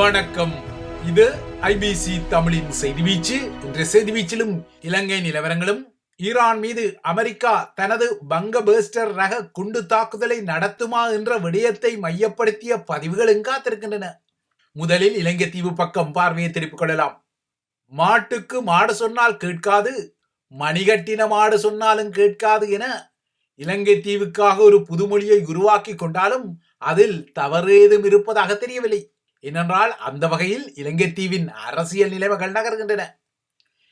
வணக்கம். இது ஐபிசி தமிழின் செய்தி வீச்சு. இன்றைய செய்தி வீச்சிலும் இலங்கை நிலவரங்களும். ஈரான் மீது அமெரிக்கா தனது பங்க பேஸ்டர் ரக குண்டு தாக்குதலை நடத்துமா என்ற விடயத்தை மையப்படுத்திய பதிவுகளும் காத்திருக்கின்றன. முதலில் இலங்கை தீவு பக்கம் பார்வையை திருப்பிக் கொள்ளலாம். மாட்டுக்கு மாடு சொன்னால் கேட்காது மணிகட்டின மாடு சொன்னாலும் கேட்காது என இலங்கை தீவுக்காக ஒரு புதுமொழியை உருவாக்கி கொண்டாலும் அதில் தவறேதும் இருப்பதாக தெரியவில்லை. ஏனென்றால் அந்த வகையில் இலங்கை தீவின் அரசியல் நிலைமைகள் நகர்கின்றன.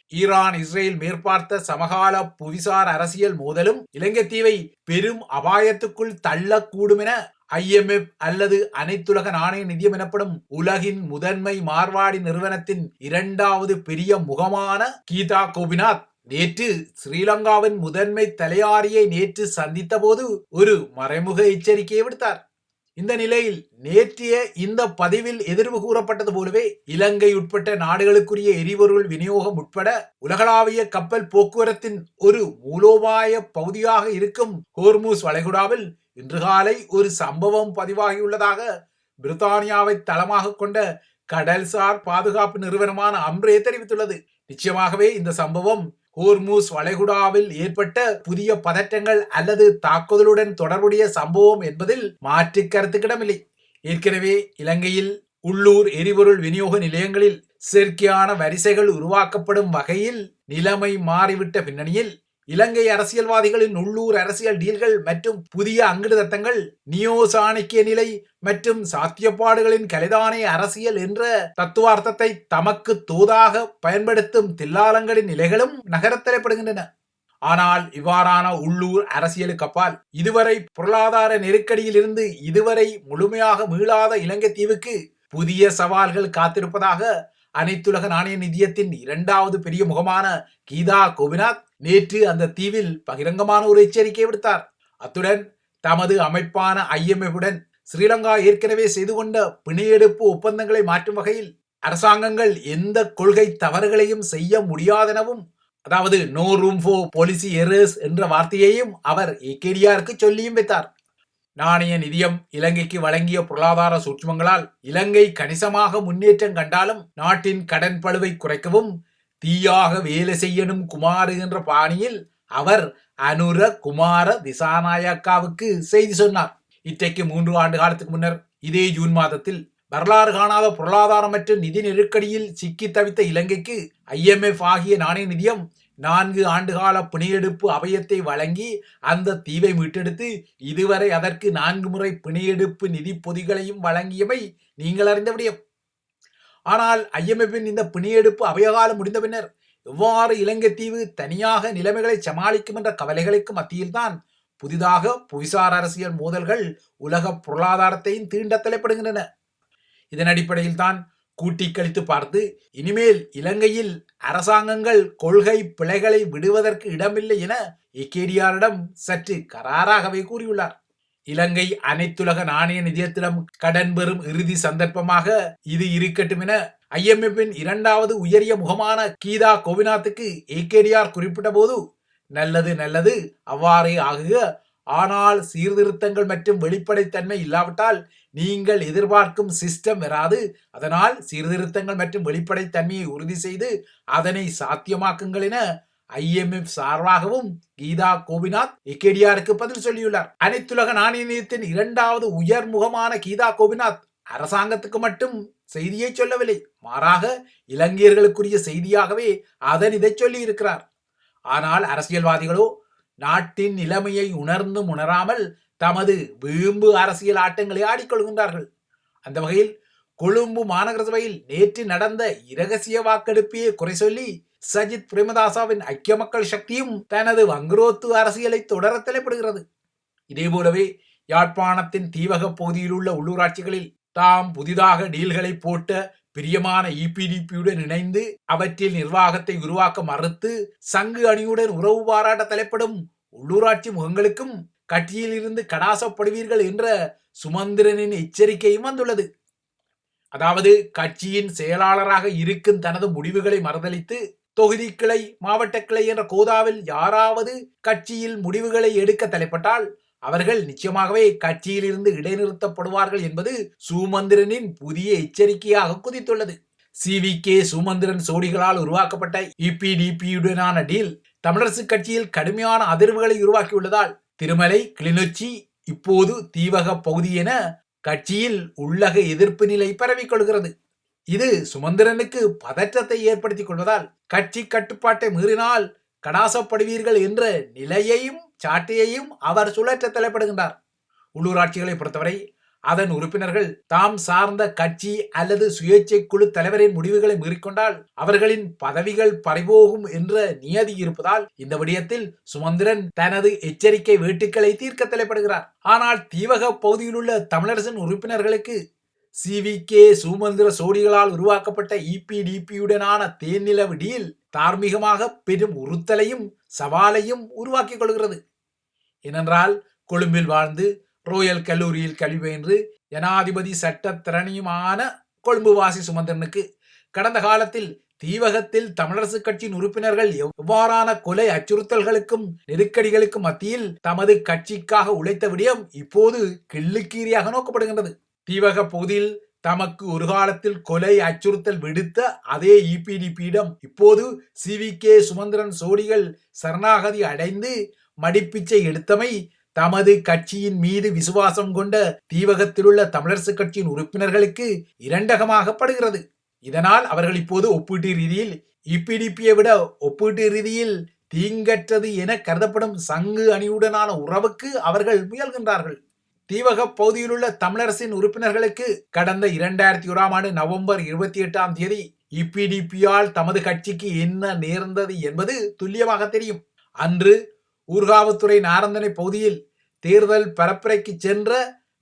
ஈரான் இஸ்ரேல் மேற்பார்த்த சமகால புவிசார் அரசியல் மோதலும் இலங்கை தீவை பெரும் அபாயத்துக்குள் தள்ளக்கூடும் என ஐஎம்எஃப் அல்லது அனைத்துலக நாணய நிதியம் எனப்படும் உலகின் முதன்மை மார்வாடி நிறுவனத்தின் இரண்டாவது பெரிய முகமான கீதா கோபிநாத் நேற்று ஸ்ரீலங்காவின் முதன்மை தலையாரியை நேற்று சந்தித்த போது ஒரு மறைமுக எச்சரிக்கையை விடுத்தார். இந்த நிலையில் நேற்றைய இந்த பதிவில் எதிர்வு கூறப்பட்டது போலவே இலங்கை உட்பட்ட நாடுகளுக்குரிய எரிபொருள் விநியோகம் உட்பட உலகளாவிய கப்பல் போக்குவரத்தின் ஒரு மூலோபாய பகுதியாக இருக்கும் ஹோர்மூஸ் வளைகுடாவில் இன்று காலை ஒரு சம்பவம் பதிவாகியுள்ளதாக பிரித்தானியாவை தளமாக கொண்ட கடல்சார் பாதுகாப்பு நிறுவனமான அம்ரே தெரிவித்துள்ளது. நிச்சயமாகவே இந்த சம்பவம் ஹோர்மூஸ் வளைகுடாவில் ஏற்பட்ட புதிய பதற்றங்கள் அல்லது தாக்குதலுடன் தொடர்புடைய சம்பவம் என்பதில் மாற்று கருத்துக்கிடமில்லை. ஏற்கனவே இலங்கையில் உள்ளூர் எரிபொருள் விநியோக நிலையங்களில் செயற்கையான வரிசைகள் உருவாக்கப்படும் வகையில் நிலைமை மாறிவிட்ட பின்னணியில் இலங்கை அரசியல்வாதிகளின் உள்ளூர் அரசியல் டீல்கள் மற்றும் புதிய அங்குதத்தங்கள் நியோ சாணக்கிய நிலை மற்றும் சாத்தியப்பாடுகளின் கலைதானே அரசியல் என்ற தத்துவார்த்தத்தை தமக்கு தூதாக பயன்படுத்தும் தில்லாலங்களின் நிலைகளும் நகரத்தரப்படுகின்றன ஆனால் இவ்வாறான உள்ளூர் அரசியலுக்கு அப்பால் இதுவரை பொருளாதார நெருக்கடியில் இருந்து இதுவரை முழுமையாக மீளாத இலங்கை தீவுக்கு புதிய சவால்கள் காத்திருப்பதாக அனைத்துலக நாணய நிதியத்தின் இரண்டாவது பெரிய முகமான கீதா கோபிநாத் நேற்று அந்த தீவில் பகிரங்கமான ஒரு எச்சரிக்கை விடுத்தார். அத்துடன் தமது அமைப்பான ஐஎம்எஃப் ஸ்ரீலங்கா ஏற்கனவே செய்து கொண்ட பிணையெடுப்பு ஒப்பந்தங்களை மாற்றும் வகையில் அரசாங்கங்கள் எந்த கொள்கை தவறுகளையும் செய்ய முடியாதெனவும் அதாவது no room for policy errors என்ற வார்த்தையையும் அவர் ஏகேடிஆருக்கு சொல்லியும் வைத்தார். நாணய நிதியம் இலங்கைக்கு வழங்கிய பொருளாதார சூட்சமங்களால் இலங்கை கணிசமாக முன்னேற்றம் கண்டாலும் நாட்டின் கடன் பழுவை குறைக்கவும் தீயாக வேலை செய்யணும் குமார் என்ற பாணியில் அவர் அனுர குமார திசாநாயக்காவுக்கு செய்தி சொன்னார். இன்றைக்கு மூன்று ஆண்டு காலத்துக்கு முன்னர் இதே ஜூன் மாதத்தில் வரலாறு காணாத பொருளாதாரம் மற்றும் நிதி நெருக்கடியில் சிக்கி தவித்த இலங்கைக்கு ஐஎம்எஃப் ஆகிய நாணய நிதியம் நான்கு ஆண்டுகால பிணையெடுப்பு அபயத்தை வழங்கி அந்த தீவை மீட்டெடுத்து இதுவரை அதற்கு நான்கு முறை பிணையெடுப்பு நிதி பொதிகளையும் வழங்கியவை நீங்கள் அறிந்த விடயம். ஆனால் ஐஎம்எஃபின் இந்த பிணையெடுப்பு அபயகாலம் முடிந்த பின்னர் எவ்வாறு இலங்கை தீவு தனியாக நிலைமைகளை சமாளிக்கும் என்ற கவலைகளுக்கு மத்தியில்தான் புதிதாக புவிசார் அரசியல் மோதல்கள் உலக பொருளாதாரத்தையும் தீண்ட தலைப்படுகின்றன. இதன் அடிப்படையில் தான் கூட்டி கழித்து பார்த்து இனிமேல் இலங்கையில் அரசாங்கங்கள் கொள்கை பிழைகளை விடுவதற்கு இடமில்லை என எக்கேடியாரிடம் சற்று கராராகவே கூறியுள்ளார். இலங்கை அனைத்துலக நாணய நிதியத்திடம் கடன் பெறும் இறுதி சந்தர்ப்பமாக இது இருக்கட்டும் என ஐஎம்எஃபின் இரண்டாவது உயரிய முகமான கீதா கோவிநாத்துக்கு ஏகேடிஆர் குறிப்பிட்ட போது நல்லது நல்லது அவ்வாறே ஆகுக ஆனால் சீர்திருத்தங்கள் மற்றும் வெளிப்படைத்தன்மை இல்லாவிட்டால் நீங்கள் எதிர்பார்க்கும் சிஸ்டம் வராது. அதனால் சீர்திருத்தங்கள் மற்றும் வெளிப்படைத்தன்மையை உறுதி செய்து அதனை சாத்தியமாக்குங்கள் என ஐஎம்எஃப் சார்பாகவும் கீதா கோபிநாத் எக்கேடிஆருக்கு பதில் சொல்லியுள்ளார். அனைத்துலக நாணய நிதியத்தின் இரண்டாவது உயர் முகமான கீதா கோபிநாத் அரசாங்கத்துக்கு மட்டும் செய்தியை சொல்லவில்லை. மாறாக இலங்கையர்களுக்குரிய செய்தியாகவே அதன் இதை சொல்லி இருக்கிறார் ஆனால் அரசியல்வாதிகளோ நாட்டின் நிலைமையை உணர்ந்தும் உணராமல் தமது வீம்பு அரசியல் ஆட்டங்களை ஆடிக்கொள்கின்றார்கள் அந்த வகையில் கொழும்பு மாநகர சபையில் நேற்று நடந்த இரகசிய வாக்கெடுப்பையே குறை சொல்லி சஜித் பிரேமதாசாவின் ஐக்கிய மக்கள் சக்தியும் தனது வங்குரோத்து அரசியலை தொடர தலைப்படுகிறது. இதேபோலவே யாழ்ப்பாணத்தின் தீவக பகுதியில் உள்ள உள்ளூராட்சிகளில் தாம் புதிதாக டீல்களை போட்ட பிரியமான இபிடிபியுடன் இணைந்து அவற்றில் நிர்வாகத்தை உருவாக்க மறுத்து சங்கு அணியுடன் உறவு பாராட்ட தலைப்படும் உள்ளூராட்சி முகங்களுக்கும் கட்சியில் இருந்து கடாசப்படுவீர்கள் என்ற சுமந்திரனின் எச்சரிக்கையும் வந்துள்ளது. அதாவது கட்சியின் செயலாளராக இருக்கும் தனது முடிவுகளை மறுதளித்து தொகுதி கிளை மாவட்ட கிளை என்ற கோதாவில் யாராவது கட்சியில் முடிவுகளை எடுக்க தலைப்பட்டால் அவர்கள் நிச்சயமாகவே கட்சியிலிருந்து இடைநிறுத்தப்படுவார்கள் என்பது சுமந்திரனின் புதிய எச்சரிக்கையாக குதித்துள்ளது. சி வி கே சுமந்திரன் சோடிகளால் உருவாக்கப்பட்ட இபிடிபியுடனான டீல் தமிழரசு கட்சியில் கடுமையான அதிர்வுகளை உருவாக்கியுள்ளதால் திருமலை கிளிநொச்சி இப்போது தீவக பகுதி என கட்சியில் உள்ளக எதிர்ப்பு நிலை பரவிக்கொள்கிறது இது சுமந்திரனுக்கு பதற்றத்தை ஏற்படுத்திக் கொள்வதால் கட்சி கட்டுப்பாட்டை மீறினால் கடாசப்படுவீர்கள் என்ற நிலையையும் சாட்டையையும் அவர் சுழற்ற தலைப்படுகின்றார். உள்ளூராட்சிகளை பொறுத்தவரை அதன் உறுப்பினர்கள் தாம் சார்ந்த கட்சி அல்லது சுயேட்சை குழு தலைவரின் முடிவுகளை மீறிக்கொண்டால் அவர்களின் பதவிகள் பறிபோகும் என்ற நியதி இருப்பதால் இந்த விடயத்தில் சுமந்திரன் தனது எச்சரிக்கை வேட்டுக்களை தீர்க்க தலைப்படுகிறார். ஆனால் தீவக பகுதியில் உள்ள தமிழரசின் உறுப்பினர்களுக்கு சி. வி. கே. சுமந்திர சோடிகளால் உருவாக்கப்பட்ட இபிடிபியுடனான தேனிலவு டீல் தார்மீகமாக பெரும் உறுத்தலையும் சவாலையும் உருவாக்கிக் கொள்கிறது. ஏனென்றால் கொழும்பில் வாழ்ந்து ரோயல் கல்லூரியில் கல்வி பயின்று ஜனாதிபதி சட்டத்திறனியுமான கொழும்பு வாசி சுமந்திரனுக்கு கடந்த காலத்தில் தீவகத்தில் தமிழரசு கட்சியின் உறுப்பினர்கள் எவ்வாறான கொலை அச்சுறுத்தல்களுக்கும் நெருக்கடிகளுக்கும் மத்தியில் தமது கட்சிக்காக உழைத்த விடயம் இப்போது கிள்ளுக்கீரியாக நோக்கப்படுகின்றது. தீவக பகுதியில் தமக்கு ஒரு காலத்தில் கொலை அச்சுறுத்தல் விடுத்த அதே இபிடிபியிடம் இப்போது சி வி கே சுமந்திரன் சோடிகள் சரணாகதி அடைந்து மடிப்பிச்சை எடுத்தமை தமது கட்சியின் மீது விசுவாசம் கொண்ட தீவகத்திலுள்ள தமிழரசு கட்சியின் உறுப்பினர்களுக்கு இரண்டகமாகப்படுகிறது. இதனால் அவர்கள் இப்போது ஒப்பீட்டு ரீதியில் இபிடிபியை விட ஒப்பீட்டு ரீதியில் தீங்கற்றது என கருதப்படும் சங்கு அணியுடனான உறவுக்கு அவர்கள் முயல்கின்றார்கள். தீவக பகுதியிலுள்ள தமிழரசின் உறுப்பினர்களுக்கு கடந்த இரண்டாயிரத்தி ஓராம் ஆண்டு நவம்பர் இருபத்தி எட்டாம் தேதி இபிடிபியால் தமது கட்சிக்கு என்ன நேர்ந்தது என்பது துல்லியமாக தெரியும். அன்று ஊர்காவத்துறை நாரந்தனை பகுதியில் தேர்தல் பரப்புரைக்கு சென்ற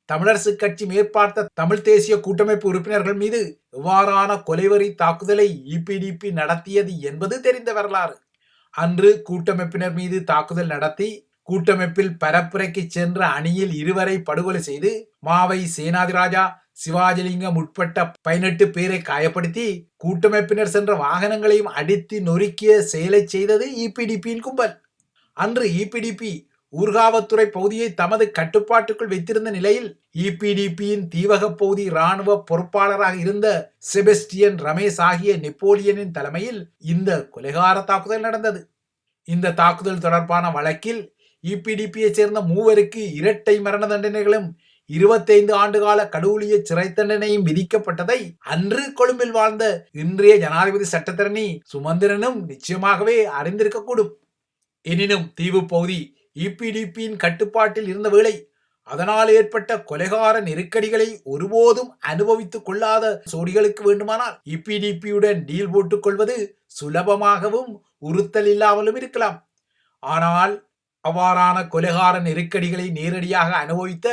தமிழரசு கட்சி மேற்பார்த்த தமிழ் தேசிய கூட்டமைப்பு உறுப்பினர்கள் மீது எவ்வாறான கொலைவரி தாக்குதலை இபிடிபி நடத்தியது என்பது தெரிந்த வரலாறு. அன்று கூட்டமைப்பினர் மீது தாக்குதல் நடத்தி கூட்டமைப்பில் பரப்புரைக்கு சென்ற அணியில் இருவரை படுகொலை செய்து மாவை சேனாதிராஜா சிவாஜிலிங்கம் உட்பட்ட பதினெட்டு பேரை காயப்படுத்தி கூட்டமைப்பினர் சென்ற வாகனங்களையும் அடித்து நொறுக்கிய செயலை செய்தது இபிடிபியின் கும்பல். அன்று இபிடிபி ஊர்காவத்துறை பகுதியை தமது கட்டுப்பாட்டுக்குள் வைத்திருந்த நிலையில் இபிடிபியின் தீவக பகுதி இராணுவ பொறுப்பாளராக இருந்த செபஸ்டியன் ரமேஷ் ஆகிய நெப்போலியனின் தலைமையில் இந்த கொலைகார தாக்குதல் நடந்தது. இந்த தாக்குதல் தொடர்பான வழக்கில் இபிடிபியைச் சேர்ந்த மூவருக்கு இரட்டை மரண தண்டனைகளும் இருபத்தைந்து ஆண்டுகால கடவுளிய சிறை தண்டனையும் விதிக்கப்பட்டதை அன்று கொழும்பில் வாழ்ந்த இன்றைய ஜனாதிபதி சட்டத்தரணி சுமந்திரனும் நிச்சயமாகவே அறிந்திருக்கக்கூடும். எனினும் தீவு பகுதி இபிடிபியின் கட்டுப்பாட்டில் இருந்த வேளை அதனால் ஏற்பட்ட கொலைகார நெருக்கடிகளை ஒருபோதும் அனுபவித்துக் கொள்ளாத சோடிகளுக்கு வேண்டுமானால் இபிடிபியுடன் டீல் போட்டுக் கொள்வது சுலபமாகவும் உறுத்தல் இல்லாமலும் இருக்கலாம். ஆனால் அவ்வாறான கொலைகார நெருக்கடிகளை நேரடியாக அனுபவித்த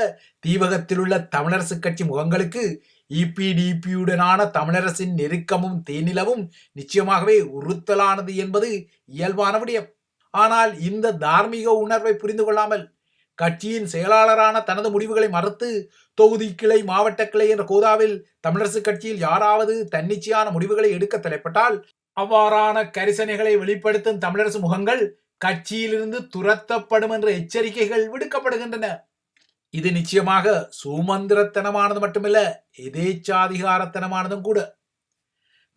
தீவகத்திலுள்ள தமிழரசு கட்சி முகங்களுக்கு இபிடிபியுடனான தமிழரசின் நெருக்கமும் தேனிலவும் நிச்சயமாகவே உறுத்தலானது என்பது இயல்பான விடயம். ஆனால் இந்த தார்மீக உணர்வை புரிந்து கொள்ளாமல் கட்சியின் செயலாளரான தனது முடிவுகளை மறுத்து தொகுதி கிளை மாவட்ட கிளை என்ற கோதாவில் தமிழரசு கட்சியில் யாராவது தன்னிச்சையான முடிவுகளை எடுக்க தலைப்பட்டால் அவ்வாறான கரிசனைகளை வெளிப்படுத்தும் தமிழரசு முகங்கள் கட்சியிலிருந்து துரத்தப்படும் என்ற எச்சரிக்கைகள் விடுக்கப்படுகின்றன. இது நிச்சயமாக சுமந்திரத்தனமானது மட்டுமல்ல எதேச்சாதிகாரத்தனமானதும் கூட.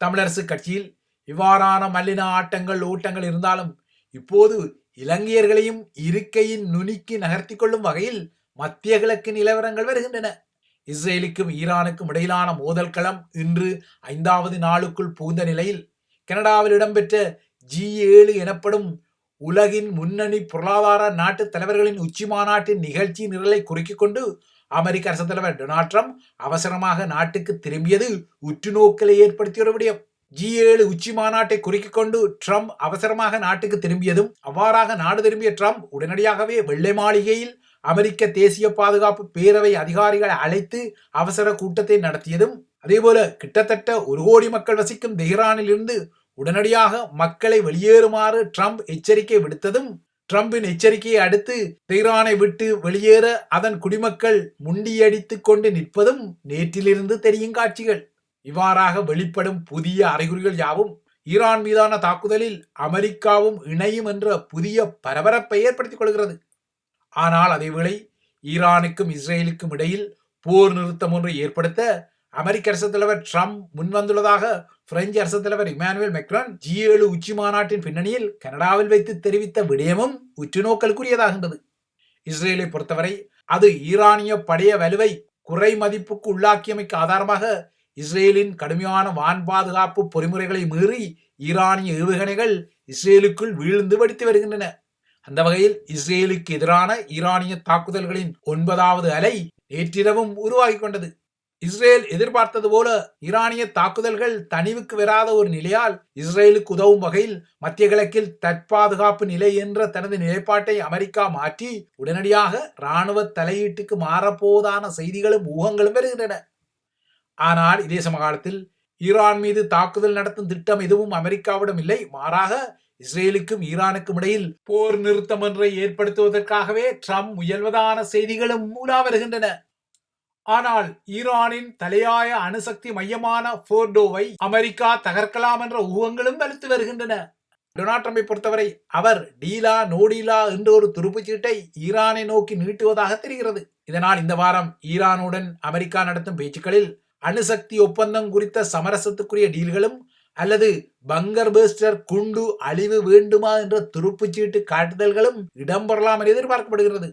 தமிழரசு கட்சியில் இவ்வாறான மல்லின ஆட்டங்கள் ஓட்டங்கள் இருந்தாலும் இப்போது இலங்கையர்களையும் இருக்கையின் நுனிக்கு நகர்த்தி கொள்ளும் வகையில் மத்திய கிழக்கு நிலவரங்கள் வருகின்றன. இஸ்ரேலுக்கும் ஈரானுக்கும் இடையிலான மோதல் களம் இன்று ஐந்தாவது நாளுக்குள் புகுந்த நிலையில் கனடாவில் இடம்பெற்ற ஜி ஏழு எனப்படும் உலகின் முன்னணி பொருளாதார நாட்டு தலைவர்களின் உச்சி மாநாட்டின் நிகழ்ச்சி நிரலை குறுக்கிக் கொண்டு அமெரிக்க அரசு தலைவர் டொனால்ட் ட்ரம்ப் அவசரமாக நாட்டுக்கு திரும்பியது உற்றுநோக்கலை ஏற்படுத்திய ஒரு விடயம். ஜி ஏழு உச்சி மாநாட்டை குறுக்கிக் கொண்டு ட்ரம்ப் அவசரமாக நாட்டுக்கு திரும்பியதும் அவ்வாறாக நாடு திரும்பிய ட்ரம்ப் உடனடியாகவே வெள்ளை மாளிகையில் அமெரிக்க தேசிய பாதுகாப்பு பேரவை அதிகாரிகளை அழைத்து அவசர கூட்டத்தை நடத்தியதும் அதேபோல கிட்டத்தட்ட ஒரு கோடி மக்கள் வசிக்கும் தெஹ்ரானில் இருந்து உடனடியாக மக்களை வெளியேறுமாறு ட்ரம்ப் எச்சரிக்கை விடுத்ததும் ட்ரம்பின் எச்சரிக்கையை அடுத்து தெஹ்ரானை விட்டு வெளியேற அதன் குடிமக்கள் முண்டியடித்து கொண்டு நிற்பதும் நேற்றிலிருந்து தெரியும் காட்சிகள். இவ்வாறாக வெளிப்படும் புதிய அறிகுறிகள் யாவும் ஈரான் மீதான தாக்குதலில் அமெரிக்காவும் இணையும் என்ற புதிய பரபரப்பை ஏற்படுத்திக் கொள்கிறது. ஆனால் அதேவேளை ஈரானுக்கும் இஸ்ரேலுக்கும் இடையில் போர் நிறுத்தம் ஒன்றை ஏற்படுத்த அமெரிக்க அரசு தலைவர் ட்ரம்ப் முன்வந்துள்ளதாக பிரெஞ்சு அரசு தலைவர் இமானுவேல் மெக்ரான் ஜி ஏழு உச்சி மாநாட்டின் பின்னணியில் கனடாவில் வைத்து தெரிவித்த விடயமும் உற்றுநோக்கலுக்குரியதாகின்றது. இஸ்ரேலை பொறுத்தவரை அது ஈரானிய படைய வலுவை குறை மதிப்புக்கு உள்ளாக்கியமைக்கு ஆதாரமாக இஸ்ரேலின் கடுமையான வான் பாதுகாப்பு பொறிமுறைகளை மீறி ஈரானிய ஏவுகணைகள் இஸ்ரேலுக்குள் வீழ்ந்து வெடித்து வருகின்றன. அந்த வகையில் இஸ்ரேலுக்கு எதிரான ஈரானிய தாக்குதல்களின் ஒன்பதாவது அலை நேற்றிரவும் உருவாகி கொண்டது. இஸ்ரேல் எதிர்பார்த்தது போல ஈரானிய தாக்குதல்கள் தனிவுக்கு வராத ஒரு நிலையால் இஸ்ரேலுக்கு உதவும் வகையில் மத்திய கிழக்கில் தற்பாதுகாப்பு நிலை என்ற தனது நிலைப்பாட்டை அமெரிக்கா மாற்றி உடனடியாக இராணுவ தலையீட்டுக்கு மாறப்போவதான செய்திகளும் ஊகங்களும் வருகின்றன. ஆனால் இதே சமகாலத்தில் ஈரான் மீது தாக்குதல் நடத்தும் திட்டம் எதுவும் அமெரிக்காவிடம் இல்லை. மாறாக இஸ்ரேலுக்கும் ஈரானுக்கும் இடையில் போர் நிறுத்தம் ஒன்றை ஏற்படுத்துவதற்காகவே ட்ரம்ப் முயல்வதான செய்திகளும் மூலா வருகின்றன. ஆனால் ஈரானின் தலையாய அணுசக்தி மையமான போர்டோவை அமெரிக்கா தகர்க்கலாம் என்ற ஊகங்களும் வலுத்து வருகின்றன. டொனால்ட் ட்ரம்பை பொறுத்தவரை அவர் டீலா நோடீலா என்ற ஒரு துருப்புச்சீட்டை ஈரானை நோக்கி நீட்டுவதாக தெரிகிறது. இதனால் இந்த வாரம் ஈரானுடன் அமெரிக்கா நடத்தும் பேச்சுக்களில் அணுசக்தி ஒப்பந்தம் குறித்த சமரசத்துக்குரிய டீல்களும் அல்லது பங்கர் பேஸ்டர் குண்டு அழிவு வேண்டுமா என்ற துருப்புச்சீட்டு காட்டுதல்களும் இடம்பெறலாம் என எதிர்பார்க்கப்படுகிறது.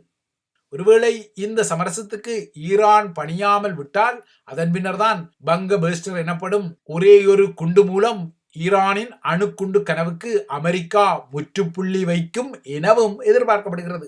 ஒருவேளை இந்த சமரசத்துக்கு ஈரான் பணியாமல் விட்டால் அதன் பின்னர் தான் பங்க பேஸ்டர் எனப்படும் ஒரே ஒரு குண்டு மூலம் ஈரானின் அணுக்குண்டு கனவுக்கு அமெரிக்கா முற்றுப்புள்ளி வைக்கும் எனவும் எதிர்பார்க்கப்படுகிறது.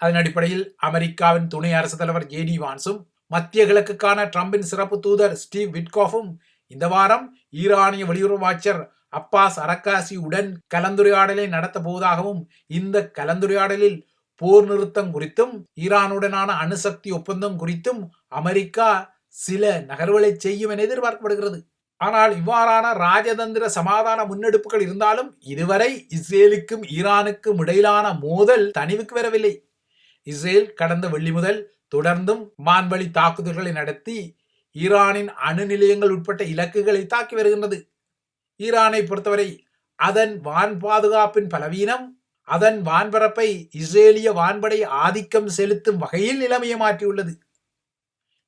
அதன் அடிப்படையில் அமெரிக்காவின் துணை அரசு தலைவர் ஜேடி வான்ஸும் மத்திய கிழக்குக்கான ட்ரம்பின் சிறப்பு தூதர் ஸ்டீவ் விட்காஃபும் இந்த வாரம் ஈரானிய வெளியுறவு அமைச்சர் அப்பாஸ் அரக்காசி உடன் கலந்துரையாடலை நடத்த போவதாகவும் இந்த கலந்துரையாடலில் போர் நிறுத்தம் குறித்தும் ஈரானுடனான அணுசக்தி ஒப்பந்தம் குறித்தும் அமெரிக்கா சில நகர்வுகளை செய்யும் என எதிர்பார்க்கப்படுகிறது. ஆனால் இவ்வாறான ராஜதந்திர சமாதான முன்னெடுப்புகள் இருந்தாலும் இதுவரை இஸ்ரேலுக்கும் ஈரானுக்கும் இடையிலான மோதல் தனிவுக்கு வரவில்லை. இஸ்ரேல் கடந்த வெள்ளி முதல் தொடர்ந்தும் மான்வழி தாக்குதல்களை நடத்தி ஈரானின் அணு நிலையங்கள் உட்பட்ட இலக்குகளை தாக்கி வருகின்றது. ஈரானை பொறுத்தவரை அதன் வான் பாதுகாப்பின் பலவீனம் அதன் வான்பரப்பை இஸ்ரேலிய வான்படை ஆதிக்கம் செலுத்தும் வகையில் நிலைமையை மாற்றியுள்ளது.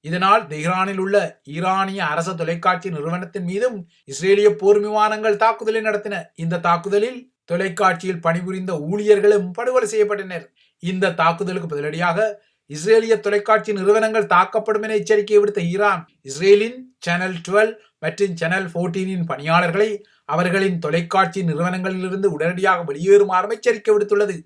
இதனால் தெஹ்ரானில் உள்ள ஈரானிய அரச தொலைக்காட்சி நிறுவனத்தின் மீதும் இஸ்ரேலிய போர் விமானங்கள் தாக்குதலை நடத்தின இந்த தாக்குதலில் தொலைக்காட்சியில் பணிபுரிந்த ஊழியர்களும் படுகொலை செய்யப்பட்டனர். இந்த தாக்குதலுக்கு பதிலடியாக இஸ்ரேலிய தொலைக்காட்சி நிறுவனங்கள் தாக்கப்படும் என எச்சரிக்கை விடுத்த ஈரான் இஸ்ரேலின் சேனல் டுவெல் மற்றும் சேனல் போர்டீனின் பணியாளர்களை அவர்களின் தொலைக்காட்சி நிறுவனங்களிலிருந்து உடனடியாக வெளியேறுமாறும் எச்சரிக்கை விடுத்துள்ளது.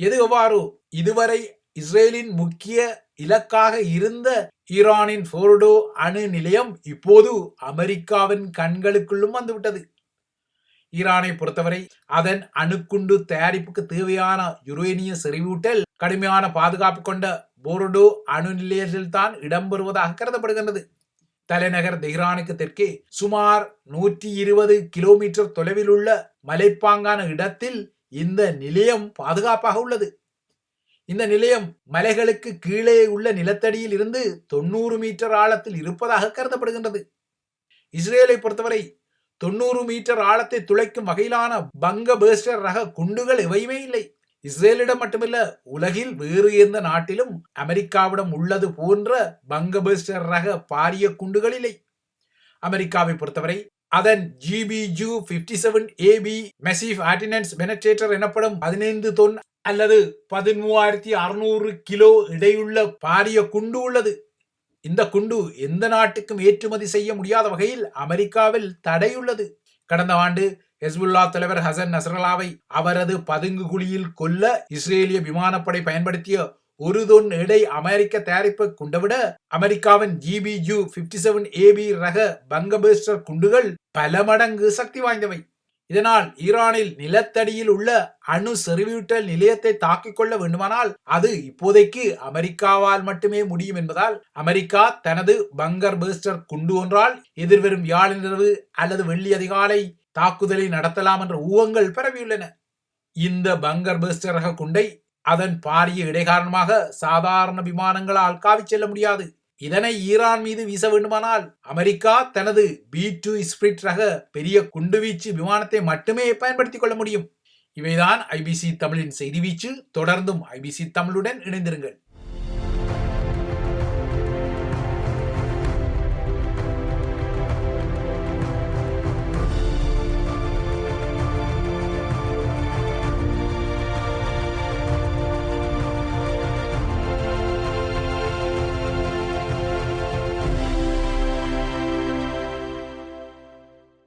எது எவ்வாறு? இதுவரை இஸ்ரேலின் முக்கிய இலக்காக இருந்த ஈரானின் போர்டோ அணு நிலையம் இப்போது அமெரிக்காவின் கண்களுக்குள்ளும் வந்துவிட்டது. ஈரானை பொறுத்தவரை அதன் அணுக்குண்டு தயாரிப்புக்கு தேவையான யுரேனிய செறிவூட்டல் கடுமையான பாதுகாப்பு கொண்ட போர்டோ அணு நிலையத்தில் தான் இடம்பெறுவதாக கருதப்படுகின்றது. தலைநகர் தெஹ்ரானுக்கு தெற்கே சுமார் நூற்றி இருபது கிலோமீட்டர் தொலைவில் உள்ள மலைப்பாங்கான இடத்தில் இந்த நிலையம் பாதுகாப்பாக உள்ளது. இந்த நிலையம் மலைகளுக்கு கீழே உள்ள நிலத்தடியில் இருந்து தொண்ணூறு மீட்டர் ஆழத்தில் இருப்பதாக கருதப்படுகின்றது. இஸ்ரேலை பொறுத்தவரை தொண்ணூறு மீட்டர் ஆழத்தை துளைக்கும் வகையிலான பங்க பேஸ்டர் ரக குண்டுகள் எவையுமே இல்லை. இஸ்ரேலிடம் மட்டுமல்ல உலகில் வேறு எந்த நாட்டிலும் அமெரிக்காவிடம் உள்ளது போன்ற பங்கபஸ்டர் ரக பாரிய குண்டுகள் இல்லை. அமெரிக்காவை பொறுத்தவரை அதன் GB U fifty seven AB massive ordnance penetrator எனப்படும் பதினைந்து தொன் அல்லது பதிமூவாயிரத்தி அறுநூறு கிலோ இடையுள்ள பாரிய குண்டு உள்ளது. இந்த குண்டு எந்த நாட்டுக்கும் ஏற்றுமதி செய்ய முடியாத வகையில் அமெரிக்காவில் தடையுள்ளது. கடந்த ஆண்டு ஹெஸ்புல்லா தலைவர் ஹசன் நசரலாவை அவரது பதுங்கு குழியில் கொல்ல இஸ்ரேலிய விமானப்படை பயன்படுத்திய ஒரு தொன் எடை அமெரிக்க தயாரிப்பு குண்டவிட அமெரிக்காவின் ஜிபிஜு பிப்டி செவன் ஏபி ரக பங்கபேஸ்டர் குண்டுகள் பல மடங்கு சக்தி வாய்ந்தவை. இதனால் ஈரானில் நிலத்தடியில் உள்ள அணு செறிவூட்டல் நிலையத்தை தாக்கிக் கொள்ள வேண்டுமானால் அது இப்போதைக்கு அமெரிக்காவால் மட்டுமே முடியும் என்பதால் அமெரிக்கா தனது பங்கர் பேஸ்டர் குண்டு ஒன்றால் எதிர்வரும் வியாழனிரவு அல்லது வெள்ளி அதிகாலை தாக்குதலை நடத்தலாம் என்ற ஊகங்கள் பரவியுள்ளன. இந்த பங்கர் பேஸ்டர் ரக குண்டை அதன் பாரிய இடைக்காரணமாக சாதாரண விமானங்களால் காவிச் செல்ல முடியாது. இதனை ஈரான் மீது வீச வேண்டுமானால் அமெரிக்கா தனது பி டூ ஸ்பிரிட் ரக பெரிய குண்டுவீச்சு விமானத்தை மட்டுமே பயன்படுத்திக் கொள்ள முடியும். இவைதான் ஐபிசி தமிழின் செய்தி வீச்சு. தொடர்ந்தும் ஐபிசி தமிழுடன் இணைந்திருங்கள்.